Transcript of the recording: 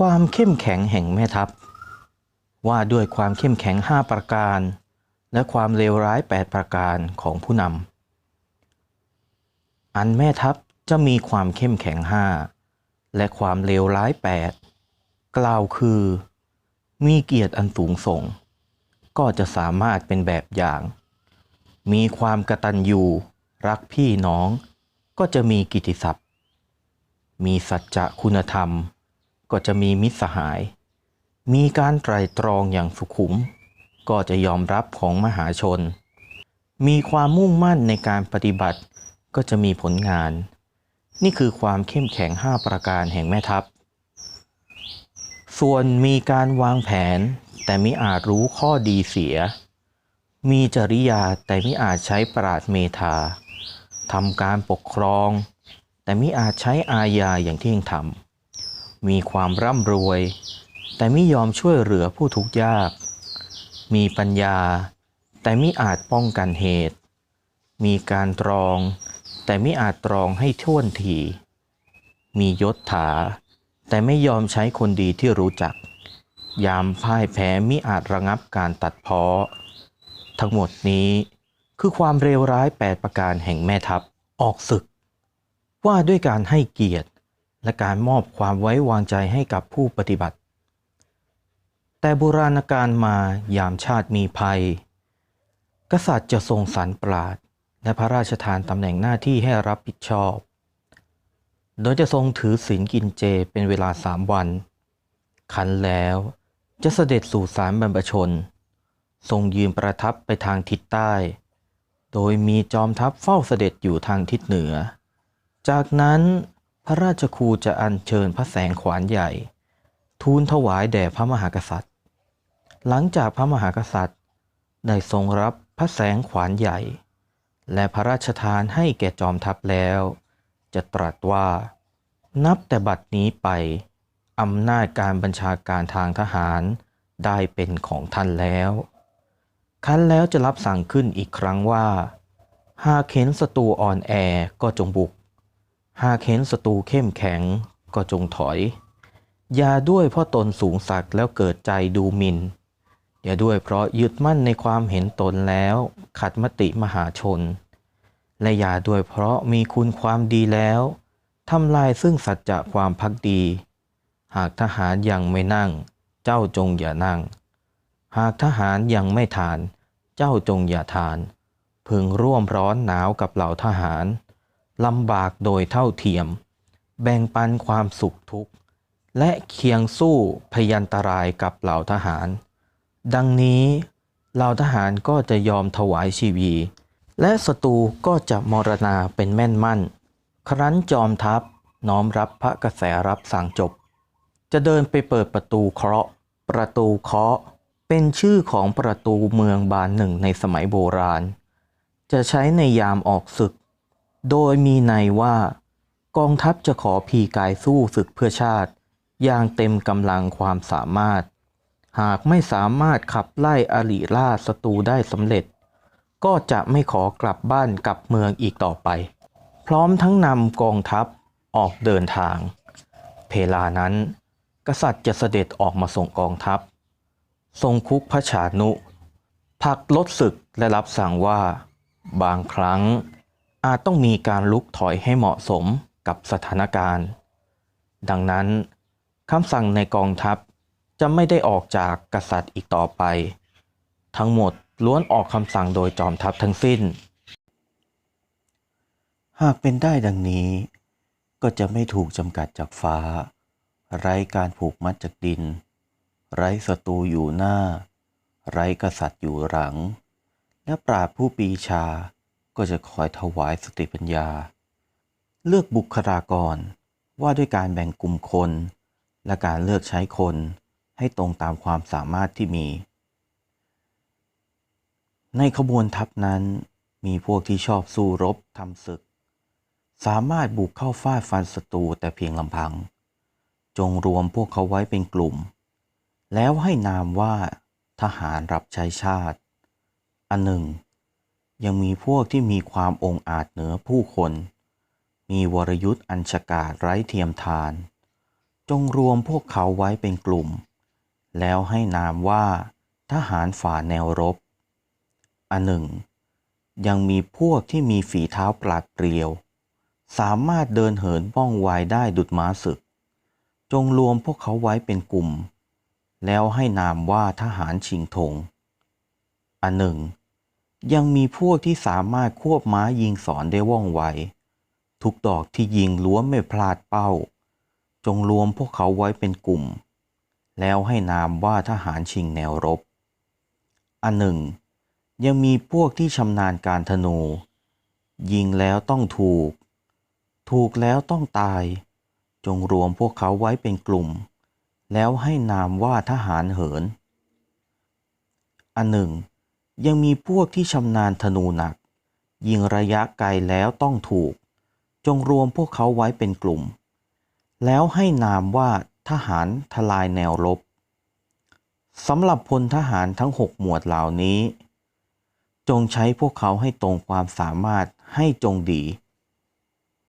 ความเข้มแข็งแห่งแม่ทัพ ว่าด้วยความเข้มแข็ง 5 ประการ และความเลวร้าย 8 ประการของผู้นำอันแม่ทัพจะมีความเข้มแข็ง 5 และความเลวร้าย 8 กล่าวคือ มีเกียรติอันสูงส่ง ก็จะสามารถเป็นแบบอย่าง มีความกระตัญญูรักพี่น้อง ก็จะมีกิตติศัพท์ มีสัจจะคุณธรรม ก็จะมีมิตรสหาย มีการไตรตรองอย่างสุขุม ก็จะยอมรับของมหาชน มีความมุ่งมั่นในการปฏิบัติ ก็จะมีผลงาน นี่คือความเข้มแข็ง 5 ประการแห่งแม่ทัพ ส่วนมีการวางแผนแต่ไม่อาจรู้ข้อดีเสีย มีจริยาแต่ไม่อาจใช้ปราดเมธาทำการปกครอง แต่ไม่อาจใช้อาญาอย่างที่ยังทำมี มีความร่ำรวย แต่ไม่ยอมช่วยเหลือผู้ทุกข์ยาก มีปัญญา แต่ไม่อาจป้องกันเหตุ มีการตรอง แต่ไม่อาจตรองให้ท่วนทีมียศถา แต่ไม่ยอมใช้คนดีที่รู้จัก ยามพ่ายแพ้มิอาจระงับการตัดเพ้อ ทั้งหมดนี้คือความเลวร้าย8ประการแห่งแม่ทัพออกศึก ว่าด้วยการให้เกียรติ และการมอบความไว้วางใจให้กับผู้ปฏิบัติ แต่โบราณการมายามชาติมีภัย กษัตริย์จะทรงสรรปราดและพระราชทานตำแหน่งหน้าที่ให้รับผิดชอบ โดยจะทรงถือศีลกินเจเป็นเวลาสามวัน ขันแล้วจะเสด็จสู่สารบรรพชน ทรงยืนประทับไปทางทิศใต้ โดยมีจอมทัพเฝ้าเสด็จอยู่ทางทิศเหนือ จากนั้น พระราชครูจะอัญเชิญพระแสงขวานใหญ่ ทูลถวายแด่พระมหากษัตริย์ หลังจากพระมหากษัตริย์ ได้ทรงรับพระแสงขวานใหญ่ และพระราชทานให้แก่จอมทัพแล้ว จะตรัสว่า นับแต่บัดนี้ไปอำนาจการบัญชาการทางทหารได้เป็นของท่านแล้วคันแล้วจะรับสั่งขึ้นอีกครั้งว่า หากเห็นศัตรูอ่อนแอก็จงบุก หากเห็นศัตรูเข้มแข็งก็จงถอย อย่าด้วยเพราะตนสูงสักแล้วเกิดใจดูหมิน่น อย่าด้วยเพราะยึดมั่นในความเห็นตนแล้วขัดมติมหาชน และอย่าด้วยเพราะมีคุณความดีแล้วทำลายซึ่งสัจจะความพักดี หากทหารยังไม่นั่ง เจ้าจงอย่านั่ง หากทหารยังไม่ทาน เจ้าจงอย่าทาน พึงร่วมร้อนหนาวกับเหล่าทหาร ลำบากโดยเท่าเทียม แบ่งปันความสุขทุกข์ และเคียงสู้พยันตรายกับเหล่าทหาร ดังนี้เหล่าทหารก็จะยอมถวายชีวี และศัตรูก็จะมรณาเป็นแม่นมั่น ครั้นจอมทัพน้อมรับพระกระแสรับสั่งจบ จะเดินไปเปิดประตูเคราะห์ ประตูเคาะ เป็นชื่อของประตูเมืองบานหนึ่งในสมัยโบราณ จะใช้ในยามออกศึก โดยมีในว่า กองทัพจะขอพีกายสู้ศึกเพื่อชาติ อย่างเต็มกำลังความสามารถ หากไม่สามารถขับไล่อริล่าศัตรูได้สำเร็จ ก็จะไม่ขอกลับบ้านกลับเมืองอีกต่อไป พร้อมทั้งนำกองทัพออกเดินทาง เพลานั้น กษัตริย์จะเสด็จออกมาส่งกองทัพ ทรงคุกพระชานุ พักลดศึกและรับสั่งว่า บางครั้ง อาจต้องมีการลุกถอยให้เหมาะสมกับสถานการณ์ ดังนั้นคำสั่งในกองทัพจะไม่ได้ออกจากกษัตริย์อีกต่อไป ทั้งหมดล้วนออกคำสั่งโดยจอมทัพทั้งสิ้น หากเป็นได้ดังนี้ ก็จะไม่ถูกจำกัดจากฟ้า ไร้การผูกมัดจากดิน ไร้ศัตรูอยู่หน้า ไร้กษัตริย์อยู่หลัง และปราบผู้ปีชา ก็จะคอยถวายสติปัญญา เลือกบุคลากรว่าด้วยการแบ่งกลุ่มคน และการเลือกใช้คนให้ตรงตามความสามารถที่มี ในขบวนทัพนั้นมีพวกที่ชอบสู้รบทำศึก สามารถบุกเข้าฟาดฟันศัตรูแต่เพียงลำพัง จงรวมพวกเขาไว้เป็นกลุ่ม แล้วให้นามว่าทหารรับใช้ชาติ อันหนึ่ง ยังมีพวกที่มีความองอาจเหนือผู้คน มีวรยุทธ์อัญชกาจไร้เทียมทาน จงรวมพวกเขาไว้เป็นกลุ่ม แล้วให้นามว่าทหารฝ่าแนวรบ อันหนึ่ง ยังมีพวกที่มีฝีเท้าปราดเปรียว สามารถเดินเหินว่องไวได้ดุดม้าศึก จงรวมพวกเขาไว้เป็นกลุ่ม แล้วให้นามว่าทหารชิงธงอันหนึ่ง ยังมีพวกที่สามารถควบม้ายิงสอนได้ว่องไว ทุกดอกที่ยิงล้วนไม่พลาดเป้า จงรวมพวกเขาไว้เป็นกลุ่ม แล้วให้นามว่าทหารชิงแนวรบ อันหนึ่ง ยังมีพวกที่ชำนาญการธนู ยิงแล้วต้องถูก ถูกแล้วต้องตาย จงรวมพวกเขาไว้เป็นกลุ่ม แล้วให้นามว่าทหารเหิน อันหนึ่ง ยังมีพวกที่ชำนาญธนูหนัก ยิงระยะไกลแล้วต้องถูก จงรวมพวกเขาไว้เป็นกลุ่ม แล้วให้นามว่าทหารทลายแนวรบสำหรับพลทหารทั้งหกหมวดเหล่านี้ จงใช้พวกเขาให้ตรงความสามารถให้จงดี